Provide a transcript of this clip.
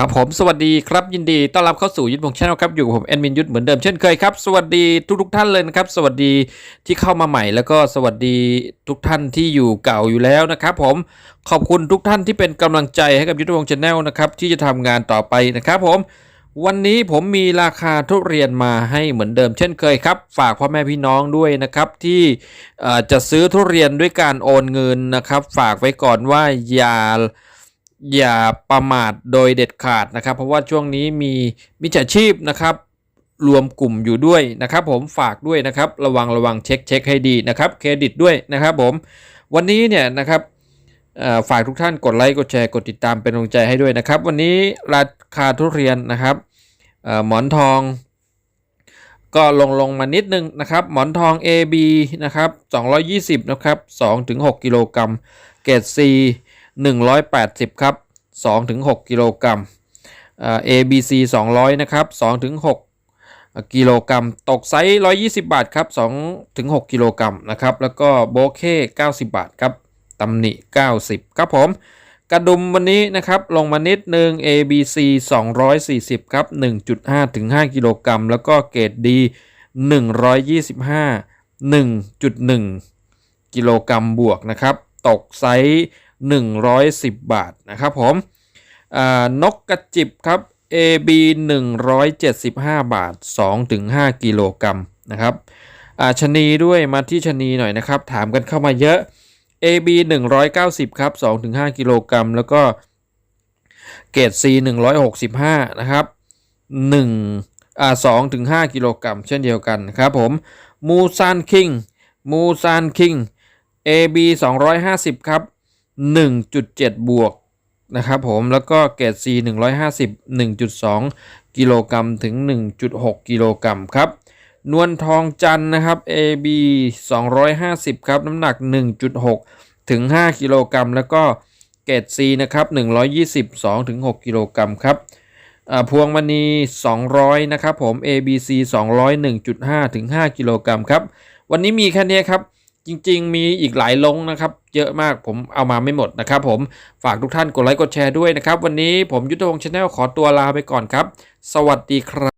ครับผมสวัสดีครับยินดีต้อนรับเข้าสู่ยุทธพงษ์ชาแนลครับอยู่กับผมแอดมินยุทธเหมือนเดิมเช่นเคยครับสวัสดีทุกทุกท่านเลยนะครับสวัสดีที่เข้ามาใหม่ แล้วก็สวัสดีทุกท่านที่อยู่เก่าอยู่แล้วนะครับผมขอบคุณทุกท่านที่เป็นกำลังใจให้กับยุทธพงษ์ชาแนลนะครับที่จะทำงานต่อไปนะครับผมวันนี้ผมมีราคาทุเรียนมาให้เหมือนเดิมเช่นเคยครับ ฝากพ่อแม่พี่น้องด้วยนะครับที่จะซื้อทุเรียนด้วยการโอนเงินนะครับ ฝากไว้ก่อนว่าอย่า อย่าประมาทโดยเด็ดขาดนะครับ เพราะว่าช่วงนี้มีมิจฉาชีพนะครับ รวมกลุ่มอยู่ด้วยนะครับ ผมฝากด้วยนะครับ ระวังระวังเช็คเช็คให้ดีนะครับเครดิตด้วยนะครับ ผมวันนี้เนี่ยนะครับฝากทุกท่านกดไลค์กดแชร์กดติดตามเป็นกำลังใจให้ด้วยนะครับ วันนี้ราคาทุเรียนนะครับหมอนทอง ก็ลงลงมานิดนึงนะครับ หมอนทอง AB นะครับ220นะครับ2ถึง6กิโลกรัมเกรด C 180 ครับ2ถึง6กิโลกรัมเอ่อ ABC 200 นะครับ2ถึง6กิโลกรัมตกไซส์120 บาทครับ2ถึง6กิโลกรัมนะครับ แล้วก็โบเค่90 บาทครับตำหนิ 90 ครับผม กระดุมวันนี้นะครับ ลงมานิดนึง ABC 240 ครับ 1.5ถึง5กิโลกรัม แล้วก็เกรด D 125 1.1 กิโลกรัมบวกนะครับ ตกไซส์ 110 บาทนะครับผมนกกระจิบครับ AB 175 บาท 2-5 กิโลกรัมนะครับอาชนีด้วยมาที่ชนีหน่อยนะครับ ถามกันเข้ามาเยอะ AB 190 ครับ 2-5 กิโลกรัม แล้วก็เกรด C 165 นะครับ1อ่า2-5กิโลกรัมเช่นเดียวกันครับผมมูซานคิงมูซานคิง AB 250 ครับ 1.7 บวกนะครับผมแล้วก็เกรด C 150 1.2 กิโลกรัมถึง 1.6 กิโลกรัมครับ นวลทองจันนะครับ AB 250 ครับ น้ำหนัก 1.6 ถึง 5 กิโลกรัมแล้วก็เกรด C นะครับ122 ถึง 6 กิโลกรัมครับพวงมณี 200 นะครับผม ABC 201.5 ถึง 5 กิโลกรัมครับ วันนี้มีแค่นี้ครับ จริง ๆ มีอีกหลายลงนะครับ เยอะมากผมเอามาไม่หมดนะครับผมฝากทุกท่านกดไลค์กดแชร์ด้วยนะครับ วันนี้ผมยุทธพงศ์ชาแนลขอตัวลาไปก่อนครับ สวัสดีครับ